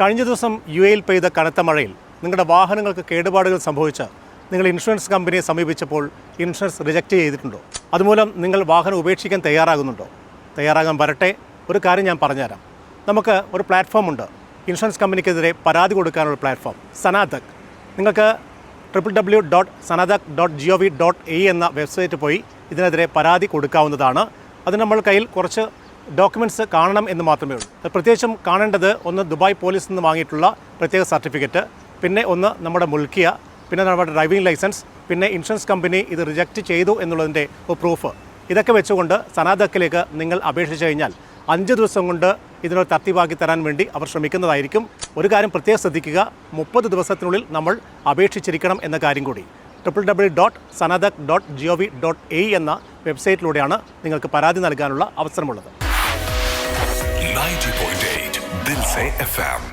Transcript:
കഴിഞ്ഞ ദിവസം യു എയിൽ പെയ്ത കനത്ത മഴയിൽ നിങ്ങളുടെ വാഹനങ്ങൾക്ക് കേടുപാടുകൾ സംഭവിച്ച് നിങ്ങൾ ഇൻഷുറൻസ് കമ്പനിയെ സമീപിച്ചപ്പോൾ ഇൻഷുറൻസ് റിജക്റ്റ് ചെയ്തിട്ടുണ്ടോ? അതുമൂലം നിങ്ങൾ വാഹനം ഉപേക്ഷിക്കാൻ തയ്യാറാകുന്നുണ്ടോ? തയ്യാറാകാൻ വരട്ടെ. ഒരു കാര്യം ഞാൻ പറഞ്ഞുതരാം. നമുക്ക് ഒരു പ്ലാറ്റ്ഫോം ഉണ്ട്. ഇൻഷുറൻസ് കമ്പനിക്കെതിരെ പരാതി കൊടുക്കാനുള്ള പ്ലാറ്റ്ഫോം സനാതക്. നിങ്ങൾക്ക് triple W dot Sanathak dot G O V dot A എന്ന വെബ്സൈറ്റ് പോയി ഇതിനെതിരെ പരാതി കൊടുക്കാവുന്നതാണ്. അത് നമ്മൾ കയ്യിൽ കുറച്ച് ഡോക്യുമെന്റ്സ് കാണണം എന്ന് മാത്രമേ ഉള്ളൂ. പ്രത്യേകിച്ചും കാണേണ്ടത് ഒന്ന് ദുബായ് പോലീസിൽ നിന്ന് വാങ്ങിയിട്ടുള്ള പ്രത്യേക സർട്ടിഫിക്കറ്റ് പിന്നെ ഒന്ന് നമ്മുടെ മുൽക്കിയ പിന്നെ നമ്മുടെ ഡ്രൈവിംഗ് ലൈസൻസ് പിന്നെ ഇൻഷുറൻസ് കമ്പനി ഇത് റിജക്റ്റ് ചെയ്തു എന്നുള്ളതിന്റെ ഒരു പ്രൂഫ് ഇതൊക്കെ വെച്ചുകൊണ്ട് സനാതക്കിലേക്ക് നിങ്ങൾ അപേക്ഷിച്ചു കഴിഞ്ഞാൽ അഞ്ച് ദിവസം കൊണ്ട് ഇതിനൊരു തർത്തിവാക്കി തരാൻ വേണ്ടി അവർ ശ്രമിക്കുന്നതായിരിക്കും. ഒരു കാര്യം പ്രത്യേകം ശ്രദ്ധിക്കുക മുപ്പത് ദിവസത്തിനുള്ളിൽ നമ്മൾ അപേക്ഷിച്ചിരിക്കണം എന്ന കാര്യം കൂടി. Triple W dot സനാതക് dot G O V dot A എന്ന വെബ്സൈറ്റിലൂടെയാണ് നിങ്ങൾക്ക് പരാതി നൽകാനുള്ള അവസരമുള്ളത്. 90.8 दिल से एफएम